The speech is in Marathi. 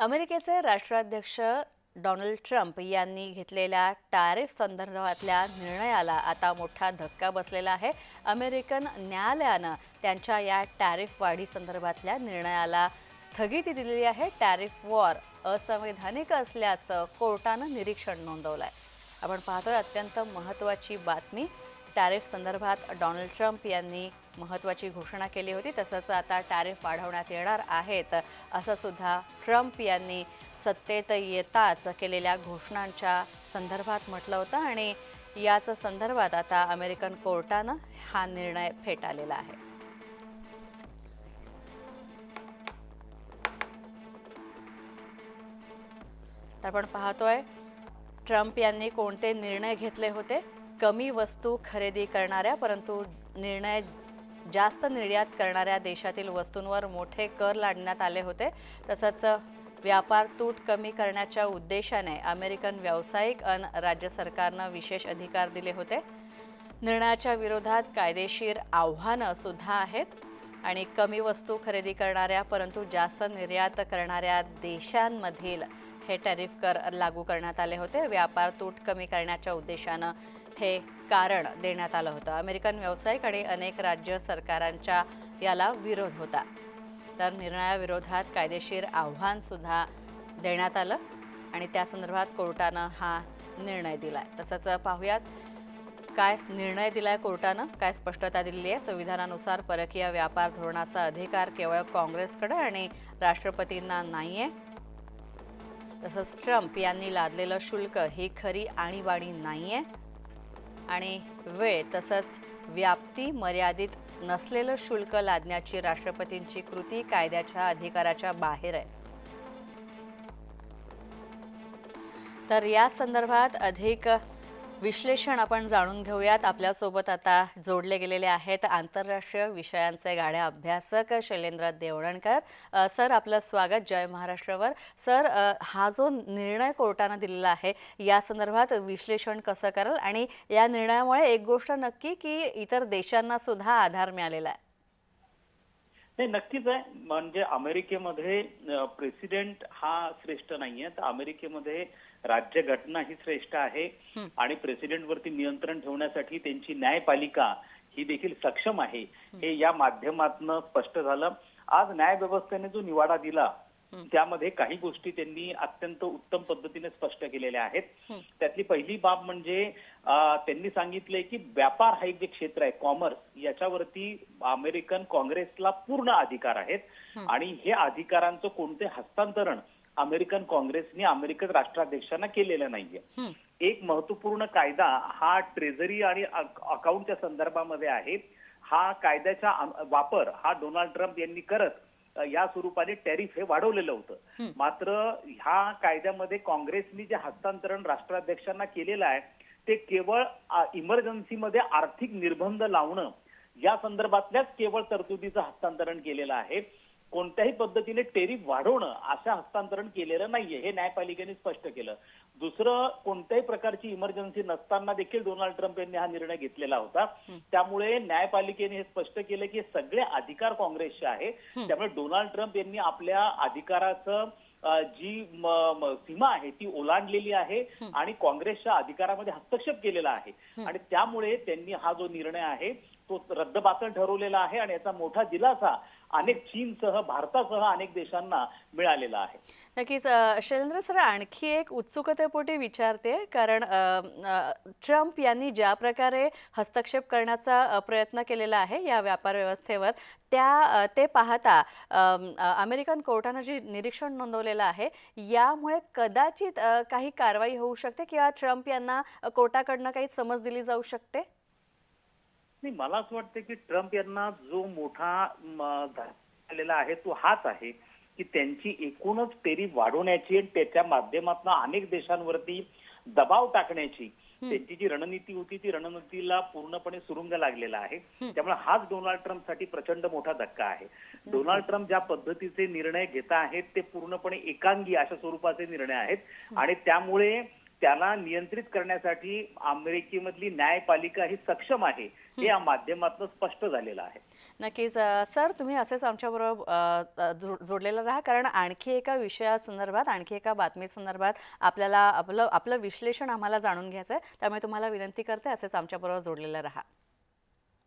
अमेरिकेचे राष्ट्राध्यक्ष डोनाल्ड ट्रम्प यांनी घेतलेल्या टॅरिफ संदर्भातल्या निर्णयाला आता मोठा धक्का बसलेला आहे. अमेरिकन न्यायालयानं त्यांच्या या टॅरिफ वाढी संदर्भातल्या निर्णयाला स्थगिती दिलेली आहे. टॅरिफ वॉर असंवैधानिक असल्याचं कोर्टानं निरीक्षण नोंदवलं आहे आपण पाहतोय अत्यंत महत्त्वाची बातमी. टॅरिफ संदर्भात डोनाल्ड ट्रम्प यांनी महत्त्वाची घोषणा केली होती. तसंच आता टॅरिफ वाढवण्यात येणार आहेत असं सुद्धा ट्रम्प यांनी सत्तेत येताच केलेल्या घोषणांच्या संदर्भात म्हटलं होतं. आणि याच संदर्भात आता अमेरिकन कोर्टानं हा निर्णय फेटाळलेला आहे. तर आपण पाहतोय ट्रम्प यांनी कोणते निर्णय घेतले होते? कमी वस्तू खरेदी करणाऱ्या परंतु निर्णय जास्त निर्यात करणाऱ्या देशातील वस्तूंवर मोठे कर लादण्यात आले होते. तसंच व्यापार तूट कमी करण्याच्या उद्देशाने अमेरिकन व्यावसायिक अन राज्य सरकारनं विशेष अधिकार दिले होते. निर्णयाच्या विरोधात कायदेशीर आव्हानं सुद्धा आहेत. आणि कमी वस्तू खरेदी करणाऱ्या परंतु जास्त निर्यात करणाऱ्या देशांमधील हे टॅरिफ कर लागू करण्यात आले होते. व्यापार तूट कमी करण्याच्या उद्देशानं हे कारण देण्यात आलं होतं. अमेरिकन व्यावसायिक आणि अनेक राज्य सरकारांच्या याला विरोध होता. तर निर्णयाविरोधात कायदेशीर आव्हानसुद्धा देण्यात आलं आणि त्या संदर्भात कोर्टानं हा निर्णय दिला आहे तसंच पाहूयात काय निर्णय दिला आहे कोर्टानं? काय स्पष्टता दिलेली आहे? संविधानानुसार परकीय व्यापार धोरणाचा अधिकार केवळ काँग्रेसकडे आणि राष्ट्रपतींना नाही आहे तसंच ट्रम्प यांनी लादलेलं शुल्क ही खरी आणीबाणी आहे आणि वेळ तसंच व्याप्ती मर्यादित नसलेलं शुल्क लादण्याची राष्ट्रपतींची कृती कायद्याच्या अधिकाराच्या बाहेर आहे. तर या संदर्भात अधिक विश्लेषण आपण जाणून घेऊयात. आपल्यासोबत आता जोडले गेलेले आहेत आंतरराष्ट्रीय विषयांचे गाड्या अभ्यासक शैलेंद्र देवळणकर. सर आपलं स्वागत जय महाराष्ट्रावर. सर हा जो निर्णय कोर्टानं दिलेला आहे या संदर्भात विश्लेषण कसं कराल? आणि या निर्णयामुळे एक गोष्ट नक्की की इतर देशांना सुद्धा आधार मिळालेला आहे. नाही नक्कीच आहे. म्हणजे अमेरिकेमध्ये प्रेसिडेंट हा श्रेष्ठ नाहीये. तर अमेरिकेमध्ये राज्यघटना ही श्रेष्ठ आहे. आणि प्रेसिडेंट वरती नियंत्रण ठेवण्यासाठी त्यांची न्यायपालिका ही देखील सक्षम आहे. हे. या माध्यमातनं स्पष्ट झालं. आज न्याय व्यवस्थेने जो निवाडा दिला त्यामध्ये काही गोष्टी त्यांनी अत्यंत उत्तम पद्धतीने स्पष्ट केलेल्या आहेत. त्यातली पहिली बाब म्हणजे त्यांनी सांगितलंय की व्यापार हा एक जे क्षेत्र आहे कॉमर्स याच्यावरती अमेरिकन काँग्रेसला पूर्ण अधिकार आहेत. आणि हे अधिकारांचं कोणते हस्तांतरण अमेरिकन काँग्रेसने अमेरिकन राष्ट्राध्यक्षांना केलेलं नाहीये. एक महत्त्वपूर्ण कायदा हा ट्रेझरी आणि अक- अकाउंटच्या संदर्भामध्ये आहे. हा कायद्याचा वापर हा डोनाल्ड ट्रम्प यांनी करत या स्वरूपाने टॅरिफ हे वाढवलेलं होतं. मात्र ह्या कायद्यामध्ये काँग्रेसनी जे हस्तांतरण राष्ट्राध्यक्षांना केलेलं आहे ते केवळ इमर्जन्सीमध्ये आर्थिक निर्बंध लावणं या संदर्भातल्याच केवळ तरतुदीचं हस्तांतरण केलेलं आहे. कोणत्याही पद्धतीने टेरिफ वाढवणं असं हस्तांतरण केलेलं नाहीये हे न्यायपालिकेने स्पष्ट केलं. दुसरं कोणत्याही प्रकारची इमर्जन्सी नसताना देखील डोनाल्ड ट्रम्प यांनी हा निर्णय घेतलेला होता. त्यामुळे न्यायपालिकेने हे स्पष्ट केलं की सगळे अधिकार काँग्रेसचे आहे. त्यामुळे डोनाल्ड ट्रम्प यांनी आपल्या अधिकाराचं जी सीमा आहे ती ओलांडलेली आहे आणि काँग्रेसच्या अधिकारामध्ये हस्तक्षेप केलेला आहे. आणि त्यामुळे त्यांनी हा जो निर्णय आहे तो रद्दबातल ठरवलेला आहे आणि याचा मोठा दिलासा अनेक चीनसह भारतासह अनेक देशांना मिळालेला आहे. नक्कीच शैलेंद्र सर आणखी एक उत्सुकतेपोटी विचारते कारण ट्रम्प यांनी ज्या प्रकारे हस्तक्षेप करण्याचा प्रयत्न केलेला आहे या व्यापार व्यवस्थेवर त्या ते पाहता अमेरिकन कोर्टानं जे निरीक्षण नोंदवलेलं आहे यामुळे कदाचित काही कारवाई होऊ शकते किंवा ट्रम्प यांना कोर्टाकडनं काही समज दिली जाऊ शकते? नाही मला असं वाटतं की ट्रम्प यांना जो मोठा आलेला आहे तो हाच आहे की त्यांची एकूणच टेरिफ वाढवण्याची आणि त्याच्या माध्यमातून अनेक देशांवरती दबाव टाकण्याची त्यांची जी रणनीती होती ती रणनीतीला पूर्णपणे सुरुंग लागलेला आहे. त्यामुळे हाच डोनाल्ड ट्रम्पसाठी प्रचंड मोठा धक्का आहे. डोनाल्ड ट्रम्प ज्या पद्धतीचे निर्णय घेत आहेत ते पूर्णपणे एकांगी अशा स्वरूपाचे निर्णय आहेत. आणि त्यामुळे त्याला नियंत्रित करण्यासाठी अमेरिकेमधली न्यायपालिका ही सक्षम आहे हे या माध्यमातून स्पष्ट झालेलं आहे. नक्कीच सर तुम्ही असेच आमच्याबरोबर जोडलेलं राहा. कारण आणखी एका विषयासंदर्भात आणखी एका बातमीसंदर्भात आपल्याला आपलं आपलं विश्लेषण आम्हाला जाणून घ्यायचं आहे त्यामुळे तुम्हाला विनंती करते असेच आमच्याबरोबर जोडलेलं राहा.